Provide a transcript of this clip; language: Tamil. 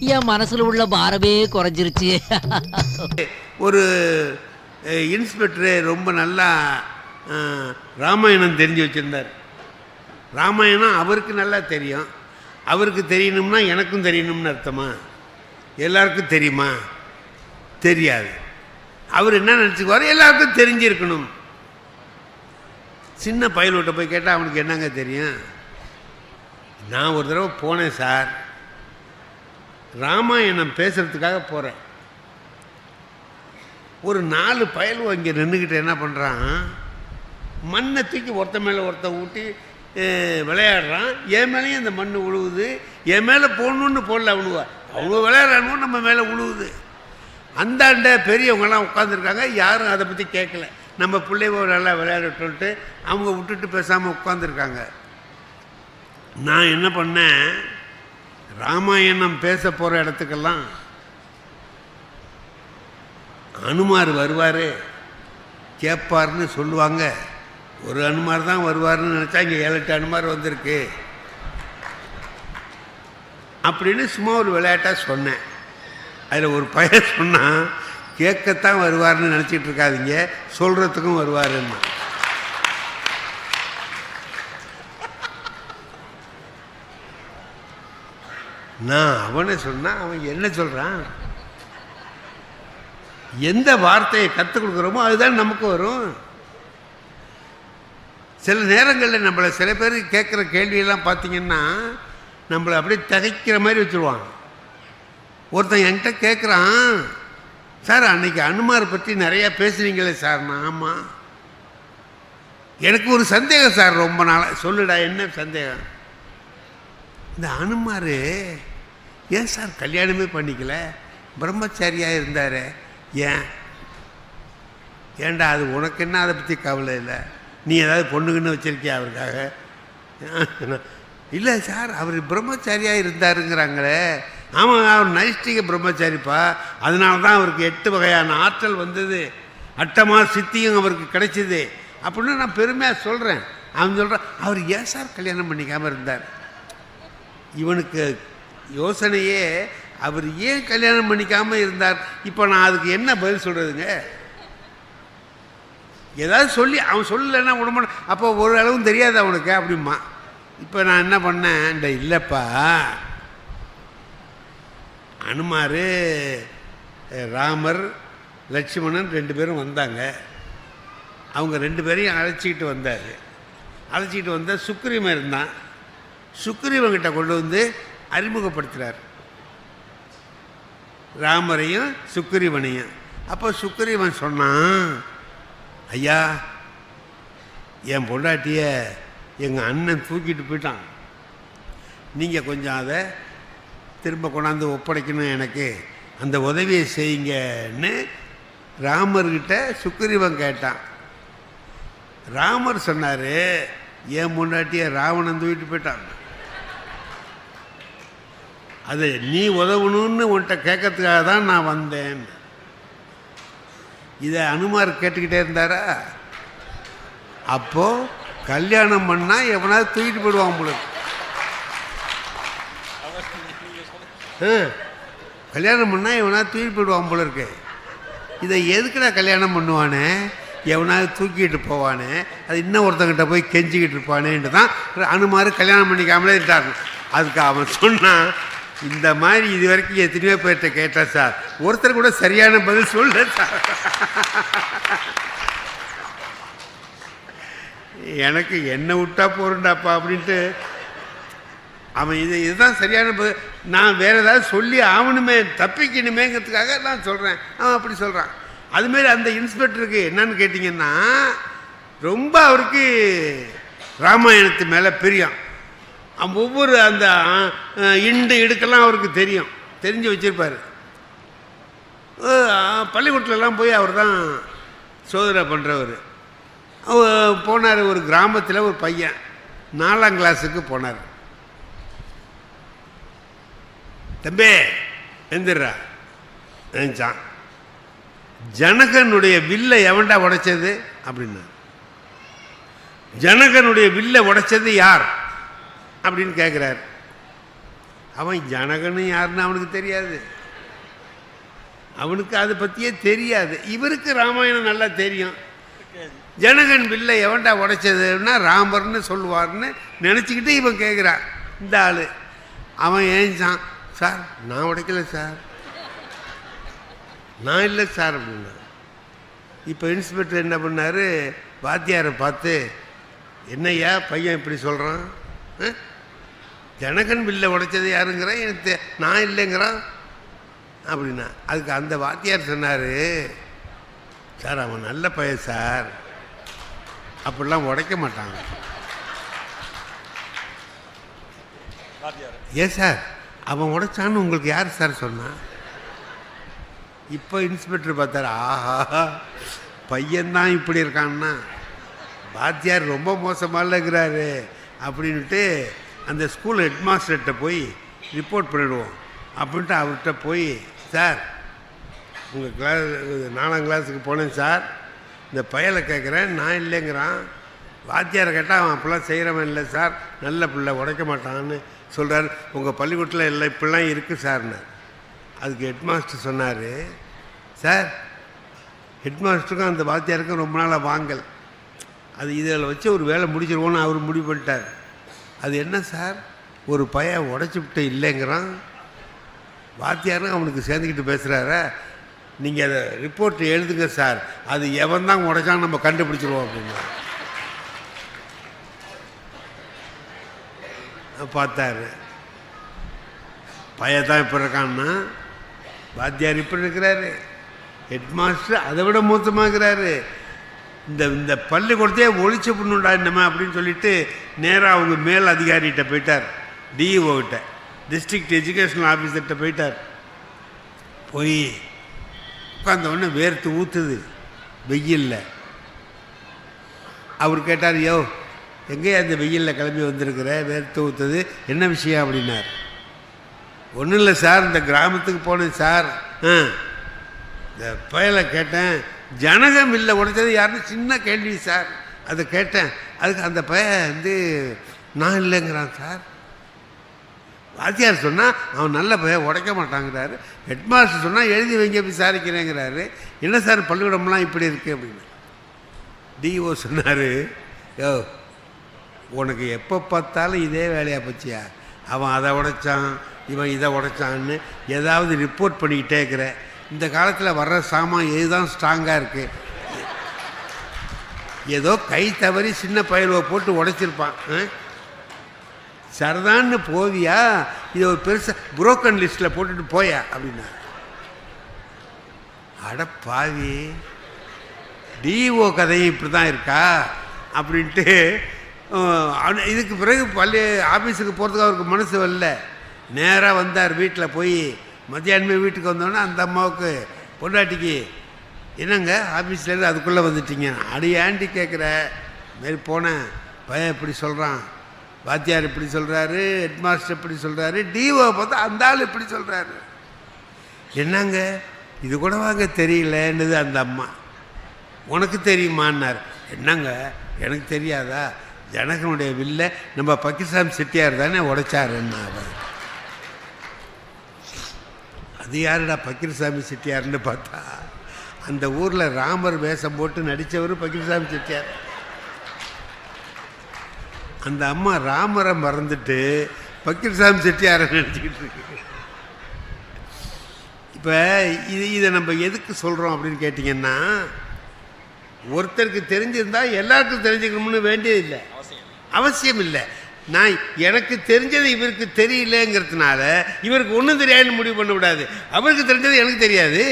என் மனசுல உள்ள பாரமே குறைஞ்சிருச்சு. ஒரு அஹ், இன்ஸ்பெக்டரு ரொம்ப நல்லா ராமாயணம் தெரிஞ்சு வச்சுருந்தார். ராமாயணம் அவருக்கு நல்லா தெரியும். அவருக்கு தெரியணும்னா எனக்கும் தெரியணும்னு அர்த்தமா? எல்லாருக்கும் தெரியுமா? தெரியாது. அவர் என்ன நினச்சிக்குவார்? எல்லாருக்கும் தெரிஞ்சிருக்கணும். சின்ன பயலோட்ட போய் கேட்டால் அவனுக்கு என்னங்க தெரியும்? நான் ஒரு தடவை போனேன் சார். ராமாயணம் பேசுகிறதுக்காக போகிறேன் ஒரு நாலு பயல் இங்கே நின்றுக்கிட்டு என்ன பண்ணுறான் மண்ணை தூக்கி ஒருத்த மேலே ஒருத்த ஊட்டி விளையாடுறான். என் மேலேயும் அந்த மண் உழுவுது. என் மேலே போடணுன்னு போடல அவனுவா. அவங்க விளையாடுறானு நம்ம மேலே உழுவுது. அந்தாண்ட பெரியவங்கெல்லாம் உட்காந்துருக்காங்க யாரும் அதை பற்றி கேட்கல நம்ம பிள்ளைவோ நல்லா விளையாடட்டோன்ட்டு அவங்க விட்டுட்டு பேசாமல் உட்காந்துருக்காங்க நான் என்ன பண்ணேன்? ராமாயணம் பேச போகிற இடத்துக்கெல்லாம் அனுமார் வருவார். கேட்பார்னு சொல்லுவாங்க. ஒரு அனுமார் தான் வருவார்னு நினச்சா இங்கே ஏழு எட்டு அனுமார் வந்திருக்கு. அப்படின்னு சும்மா ஒரு விளையாட்டாக சொன்னேன். அதில் ஒரு பையன் சொன்னால் கேட்கத்தான் வருவார்னு நினச்சிட்டு இருக்காதிங்க சொல்கிறதுக்கும் வருவாருன்னு. நான் அவனை சொன்னால் அவன் என்ன சொல்கிறான் எந்த வார்த்தையை கற்றுக் கொடுக்குறோமோ அதுதான் நமக்கு வரும். சில நேரங்களில் நம்மளை சில பேர் கேட்குற கேள்வியெல்லாம் பார்த்தீங்கன்னா நம்மளை அப்படியே திகைக்கிற மாதிரி வச்சுருவாங்க. ஒருத்தன் என்கிட்ட கேட்குறான் சார் அன்னைக்கு அனுமார் பற்றி நிறையா பேசுனீங்களே சார். நான் ஆமாம் எனக்கு ஒரு சந்தேகம் சார் ரொம்ப நாளாக சொல்லுடா என்ன சந்தேகம்? இந்த அனுமார் ஏன் சார் கல்யாணமே பண்ணிக்கல? பிரம்மச்சாரியாக இருந்தார். ஏன்? ஏண்டா அது உனக்கு என்ன அதை பற்றி கவலை இல்லை? நீ ஏதாவது பொண்ணுக்குன்னு வச்சிருக்கியா அவருக்காக? இல்லை சார் அவர் பிரம்மச்சாரியாக இருந்தாருங்கிறாங்களே. ஆமாம் அவர் நைஷ்டிக பிரம்மச்சாரிப்பா. அதனால தான் அவருக்கு எட்டு வகையான ஆற்றல் வந்தது. அட்டமா சித்தியும் அவருக்கு கிடைச்சிது. அப்படின்னு நான் பெருமையாக சொல்கிறேன் அவன் சொல்கிறான் அவர் ஏன் சார் கல்யாணம் பண்ணிக்காமல் இருந்தார்? இவனுக்கு யோசனையே அவர் ஏன் கல்யாணம் பண்ணிக்காமல் இருந்தார்? இப்போ நான் அதுக்கு என்ன பதில் சொல்கிறதுங்க ஏதாவது சொல்லி அவன் சொல்லலைன்னா உடம்பு அப்போ ஒரு அளவும் தெரியாது அவனுக்கு அப்படிமா இப்போ நான் என்ன பண்ணேன்? இந்த இல்லைப்பா. அனுமார் ராமர் லட்சுமணன் ரெண்டு பேரும் வந்தாங்க. அவங்க ரெண்டு பேரையும் அழைச்சிக்கிட்டு வந்தார். அழைச்சிக்கிட்டு வந்தால் சுக்ரீவன் இருந்தான். சுக்ரீவன்கிட்ட கொண்டு வந்து அறிமுகப்படுத்துகிறார் ராமரையும் சுக்ரீவனையும் அப்போ சுக்ரீவன் சொன்னான் ஐயா என் பொண்டாட்டிய எங்கள் அண்ணன் தூக்கிட்டு போயிட்டான். நீங்கள் கொஞ்சம் அதை திரும்ப கொண்டாந்து ஒப்படைக்கணும் எனக்கு. அந்த உதவியை செய்யுங்கன்னு ராமர்கிட்ட சுக்ரீவன் கேட்டான். ராமர் சொன்னார் என் முன்னாட்டியே ராவணன் தூக்கிட்டு போயிட்டான். அது நீ உதவணும்னு உன்கிட்ட கேட்கறதுக்காக தான் நான் வந்தேன். இதை அனுமார் கேட்டுக்கிட்டே இருந்தாரா? அப்போது கல்யாணம் பண்ணால் எவனாவது தூக்கிட்டு போயிடுவான் உங்களுக்கு கல்யாணம் பண்ணால் எவனாவது தூக்கிட்டு போயிடுவான் போல இருக்கு. இதை எதுக்குடா கல்யாணம் பண்ணுவானே? எவனாவது தூக்கிட்டு போவானே? அது இன்னும் ஒருத்தங்கிட்ட போய் கெஞ்சிக்கிட்டு இருப்பானேன்ட்டு தான் அனுமார் கல்யாணம் பண்ணிக்காமலே இருந்தாங்க அதுக்கு அவன் சொன்னான் இந்த மாதிரி இது வரைக்கும் எத்தனையோ பேர்கிட்ட கேட்டேன் சார். ஒருத்தர் கூட சரியான பதில் சொல்ல சார். எனக்கு என்ன விட்டா போறேன்டாப்பா அப்படின்ட்டு அவன் இது இதுதான் சரியான பதில். நான் வேற ஏதாவது சொல்லி ஆகணுமே தப்பிக்கணுமேங்கிறதுக்காக நான் சொல்கிறேன் அவன் அப்படி சொல்கிறான் அதுமாரி அந்த இன்ஸ்பெக்டருக்கு என்னன்னு கேட்டிங்கன்னா ரொம்ப அவருக்கு ராமாயணத்து மேலே பிரியம். ஒவ்வொரு அந்த இண்டு இடுக்கெல்லாம் அவருக்கு தெரியும். தெரிஞ்சு வச்சுருப்பார். பள்ளிக்கூட்டிலலாம் போய் அவர் தான் சோதனை பண்ணுறவர் போனார் ஒரு கிராமத்தில் ஒரு பையன். நாலாம் கிளாஸுக்கு போனார். தம்பே எந்திரா நினச்சான் ஜனகனுடைய வில்லை எவன்டா உடைச்சது? அப்படின்னா ஜனகனுடைய வில்லை உடைச்சது யார்? அப்படின்னு கேட்குறாரு அவன் ஜனகன்னு யாருன்னு அவனுக்கு தெரியாது. அவனுக்கு அதை பற்றியே தெரியாது. இவருக்கு ராமாயணம் நல்லா தெரியும். ஜனகன் வில்லை எவன்டா உடைச்சதுன்னா ராமர்னு சொல்லுவார்னு நினச்சிக்கிட்டு இவன் கேட்குறான் இந்த ஆள். அவன் ஏஞ்சான் சார் நான் உடைக்கல சார். நான் இல்லை சார் அப்படின்னா. இப்போ இன்ஸ்பெக்டர் என்ன பண்ணார்? வாத்தியாரை பார்த்து என்னய்யா பையன் இப்படி சொல்கிறான் ஜனகன் வில்லை உடைச்சது யாருங்கிறான் எனக்கு நான் இல்லைங்கிறான் அப்படின்னா அதுக்கு அந்த வாத்தியார் சொன்னார் சார் அவன் நல்ல பையன் சார். அப்படிலாம் உடைக்க மாட்டாங்க. ஏன் சார்? அவன் உடைச்சான்னு உங்களுக்கு யார் சார் சொன்னா? இப்போ இன்ஸ்பெக்டர் பார்த்தாரு ஆஹா பையன்தான் இப்படி இருக்கான்னா. வாத்தியார் ரொம்ப மோசமாக இருக்கிறாரு அப்படின்ட்டு அந்த ஸ்கூல் ஹெட்மாஸ்டர்கிட்ட போய் ரிப்போர்ட் பண்ணிவிடுவோம் அப்படின்ட்டு அவர்கிட்ட போய் சார் உங்கள் கிளாஸ் நாலாம் கிளாஸுக்கு போனேன் சார் இந்த பயலை கேட்குறேன். நான் இல்லைங்கிறான். வாத்தியாரை கேட்டால் அவன் அப்படிலாம் செய்கிறவன் இல்லை சார் நல்ல பிள்ளை உடைக்க மாட்டான்னு சொல்கிறார் உங்கள் பள்ளிக்கூடத்தில் எல்லாம் இப்படிலாம் இருக்குது சார்னு அதுக்கு ஹெட்மாஸ்டர் சொன்னார் சார் ஹெட்மாஸ்டருக்கும் அந்த வாத்தியாருக்கும் ரொம்ப நாளாக வாங்கல். அது இதில் வச்சு ஒரு வேலை முடிச்சிருவோன்னு அவர் முடிவு பண்ணிட்டார். அது என்ன சார்? ஒரு பையன் உடச்சிவிட்டு இல்லைங்கிறான். வாத்தியாரும் அவனுக்கு சேர்ந்துக்கிட்டு பேசுகிறார நீங்கள் அதை ரிப்போர்ட் எழுதுங்க சார். அது எவன் தான் உடைச்சான்னு நம்ம கண்டுபிடிச்சிருவோம் அப்படின்னா. பார்த்தாரு. பையன் தான் இப்போ இருக்கான்னா? வாத்தியார் இப்படி இருக்கிறாரு. ஹெட் மாஸ்டர் அதை விட மோசமாகிறாரு இந்த இந்த பள்ளிக்கூடத்தையே ஒழிச்சு பண்ணுண்டா என்னமா அப்படின்னு சொல்லிட்டு நேராக அவங்க மேல் அதிகாரிகிட்ட போயிட்டார். டிஇஓகிட்ட டிஸ்ட்ரிக்ட் எஜுகேஷனல் ஆஃபீஸர்கிட்ட போயிட்டார். போய் உட்காந்தவொடனே வேர்த்து ஊற்றுது வெயிலில். அவர் கேட்டார் யோ எங்கேயா அந்த வெயிலில் கிளம்பி வந்திருக்கிற? வேர்த்து ஊற்றுது என்ன விஷயம்? அப்படின்னார். ஒன்றும் இல்லை சார் இந்த கிராமத்துக்கு போனேன் சார். ஆ. இந்த பயலை கேட்டேன். ஜனகம் இல்லை உடைச்சது யாருன்னு சின்ன கேள்வி சார். அதை கேட்டேன். அதுக்கு அந்த பையன் வந்து நான் இல்லைங்கிறான் சார். வாத்தியார் சொன்னால் அவன் நல்ல பையன் உடைக்க மாட்டாங்கிறாரு. ஹெட்மாஸ்டர் சொன்னால் எழுதி வைங்க விசாரிக்கிறேங்கிறாரு. என்ன சார் பள்ளிக்கூடம்லாம் இப்படி இருக்குது அப்படின்னு. டிஓ சொன்னார் யோ உனக்கு எப்போ பார்த்தாலும் இதே வேலையாக போச்சியா? அவன் அதை உடைச்சான் இவன் இதை உடைச்சான்னு ஏதாவது ரிப்போர்ட் பண்ணிக்கிட்டே இருக்கிற. இந்த காலத்தில் வர்ற சாமான் எதுதான் ஸ்ட்ராங்காக இருக்குது ஏதோ கை தவறி சின்ன பயலுவை போட்டு உடைச்சிருப்பான் சரதான்னு போவியா? இது ஒரு பெருசாக புரோக்கன் லிஸ்ட்டில் போட்டுட்டு போயா அப்படின்னா. அட பாவி டிஓ கதையும் இப்படி தான் இருக்கா? அப்படின்ட்டு இதுக்கு பிறகு பள்ளி ஆஃபீஸுக்கு போகிறதுக்கு அவருக்கு மனசு வரல. நேராக வந்தார் வீட்டில் போய் மத்தியானமே வீட்டுக்கு வந்தோடனே அந்த அம்மாவுக்கு பொண்டாட்டிக்கு என்னங்க ஆஃபீஸ்லேருந்து அதுக்குள்ளே வந்துட்டீங்க? அடி ஆண்டி கேட்குற மாரி போனேன். பையன் இப்படி சொல்கிறான் வாத்தியார் இப்படி சொல்கிறாரு ஹெட்மாஸ்டர் இப்படி சொல்கிறாரு டிஓ பார்த்தா அந்த ஆள் இப்படி சொல்கிறாரு என்னங்க இது கூட வாங்க தெரியலன்னுது அந்த அம்மா. உனக்கு தெரியுமான்னார். என்னங்க எனக்கு தெரியாதா? ஜனகனுடைய வில்ல நம்ம பக்கிசாமி செட்டியார் தானே உடைச்சாருன்னா அவர் அது யாருடா பக்கீர்சாமி செட்டியார்னு பார்த்தா? அந்த ஊரில் ராமர் வேஷம் போட்டு நடித்தவர் பக்கீர்சாமி செட்டியார். அந்த அம்மா ராமரை மறந்துட்டு பக்கீர்சாமி செட்டியாரை நினச்சிக்கிட்டு இருக்கு. இப்போ இது இதை நம்ம எதுக்கு சொல்கிறோம் அப்படின்னு கேட்டிங்கன்னா ஒருத்தருக்கு தெரிஞ்சிருந்தால் எல்லாருக்கும் தெரிஞ்சுக்கணும்னு வேண்டியதில்லை. அவசியம் இல்லை. நான் எனக்கு தெரிஞ்சது இவருக்கு தெரியலங்கிறதுனால இவருக்கு ஒன்றும் தெரியாதுன்னு முடிவு பண்ணக்கூடாது அவருக்கு தெரிஞ்சது எனக்கு தெரியாது.